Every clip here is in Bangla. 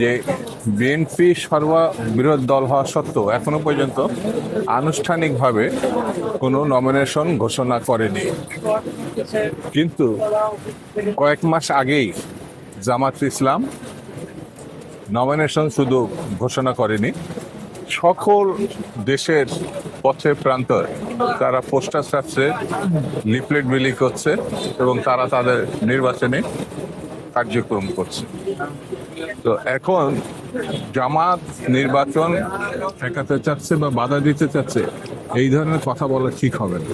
যে বিএনপি সর্ববৃহৎ দল হওয়া সত্ত্বেও এখনও পর্যন্ত আনুষ্ঠানিকভাবে কোনো নমিনেশন ঘোষণা করেনি। কিন্তু কয়েক মাস আগেই জামাত ইসলাম নমিনেশন শুধু ঘোষণা করেনি। সকল দেশের পথে প্রান্ত তারা পোস্টার ছাড়ছে লিফলেট বিলি করছে এবং তারা তাদের নির্বাচনে কার্যক্রম করছে। তো এখন জামাত নির্বাচন ঠেকাতে চাচ্ছে বা বাধা দিতে চাচ্ছে, এই ধরনের কথা বলা ঠিক হবে না।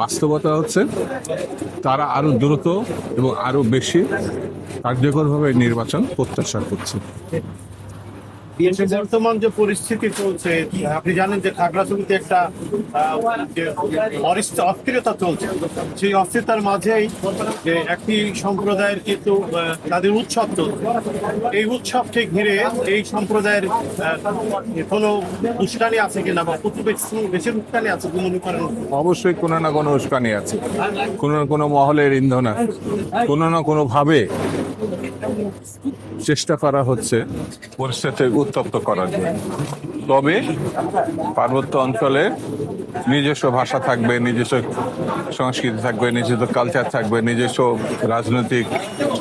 বাস্তবতা হচ্ছে তারা আরও দ্রুত এবং আরও বেশি কার্যকরভাবে নির্বাচন প্রত্যাশা করছে। বর্তমান যে পরিস্থিতি চলছে, আপনি জানেন যে খাগড়াছড়িতে একটা অস্থিরতা চলছে। সেই অস্থিরতার মাঝেই একটি সম্প্রদায়ের কিন্তু তাদের উৎসব চলছে। এই উৎসবকে ঘিরে এই সম্প্রদায়ের কোনো উস্কানি আছে কিনা বা কত বেশি উস্কানি আছে মনে করেন? অবশ্যই কোনো না কোনো উস্কানি আছে। কোনো না কোনো মহলের ইন্ধন আছে। কোনো না কোনো ভাবে চেষ্টা করা হচ্ছে। পরিস্থিতি উত্তপ্ত করার জন্য। তবে পার্বত্য অঞ্চলে নিজস্ব ভাষা থাকবে, নিজস্ব সংস্কৃতি থাকবে, নিজস্ব কালচার থাকবে, নিজস্ব রাজনৈতিক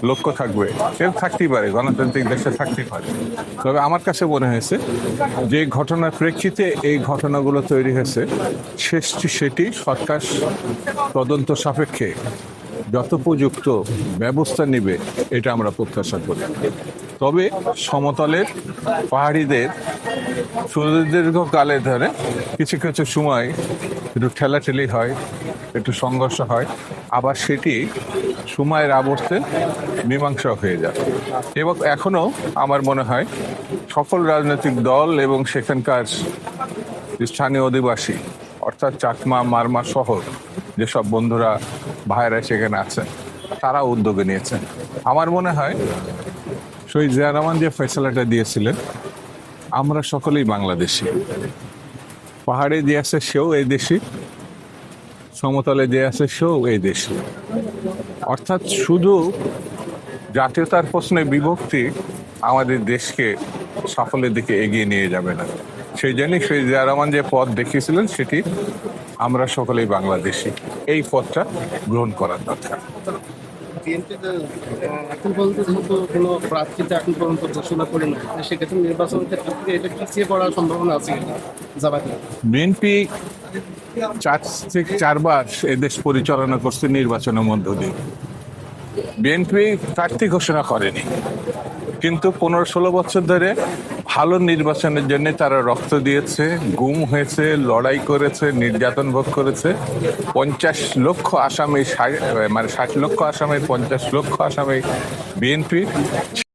লক্ষ্য থাকবে। এর থাকতেই পারে, গণতান্ত্রিক দেশে থাকতেই পারে। তবে আমার কাছে মনে হয়েছে, যে ঘটনার প্রেক্ষিতে এই ঘটনাগুলো তৈরি হয়েছে সেটি সরকার তদন্ত সাপেক্ষে যথোপযুক্ত ব্যবস্থা নেবে, এটা আমরা প্রত্যাশা করি। তবে সমতলের পাহাড়িদের সুদীর্ঘকালে ধরে কিছু কিছু সময় একটু ঠেলাঠেলি হয়, একটু সংঘর্ষ হয়, আবার সেটি সময়ের আবর্তে মীমাংসা হয়ে যায়। এবং এখনও আমার মনে হয় সকল রাজনৈতিক দল এবং সেখানকার স্থানীয় অধিবাসী, অর্থাৎ চাকমা, মারমা সহ যেসব বন্ধুরা ভাইরা সেখানে আছেন তারা উদ্যোগে নিয়েছেন আমার মনে হয় শহীদ জিয়া রহমান যে ফেসলাটা দিয়েছিলেন, আমরা সকলেই বাংলাদেশি। পাহাড়ে যে আছে সেও এই দেশি, সমতলে যে আছে সেও এই দেশি। অর্থাৎ শুধু জাতীয়তার প্রশ্নে বিভক্তি আমাদের দেশকে সাফল্যের দিকে এগিয়ে নিয়ে যাবে না। সেই জন্যই শহীদ জিয়া রহমান যে পথ দেখিয়েছিলেন, সেটি আমরা সকলেই বাংলাদেশি। এই পথটা গ্রহণ করার দরকার বিএনপিতে এখন পর্যন্ত যেহেতু কোনো প্রার্থীতে এখন পর্যন্ত ঘোষণা করে না সেক্ষেত্রে নির্বাচন ক্ষেত্রে এটা পিছিয়ে পড়ার সম্ভাবনা আছে কিনা জামাতে বিএনপি চার থেকে চারবার এদেশ পরিচালনা করছে নির্বাচনের মধ্য দিয়ে। বিএনপি প্রার্থী ঘোষণা করেনি। কিন্তু পনেরো ষোলো বছর ধরে ভালো নির্বাচনের জন্য তারা রক্ত দিয়েছে, গুম হয়েছে, লড়াই করেছে, নির্যাতন ভোগ করেছে। পঞ্চাশ লক্ষ আসামি মানে ষাট লক্ষ আসামে, পঞ্চাশ লক্ষ আসামে বিএনপি।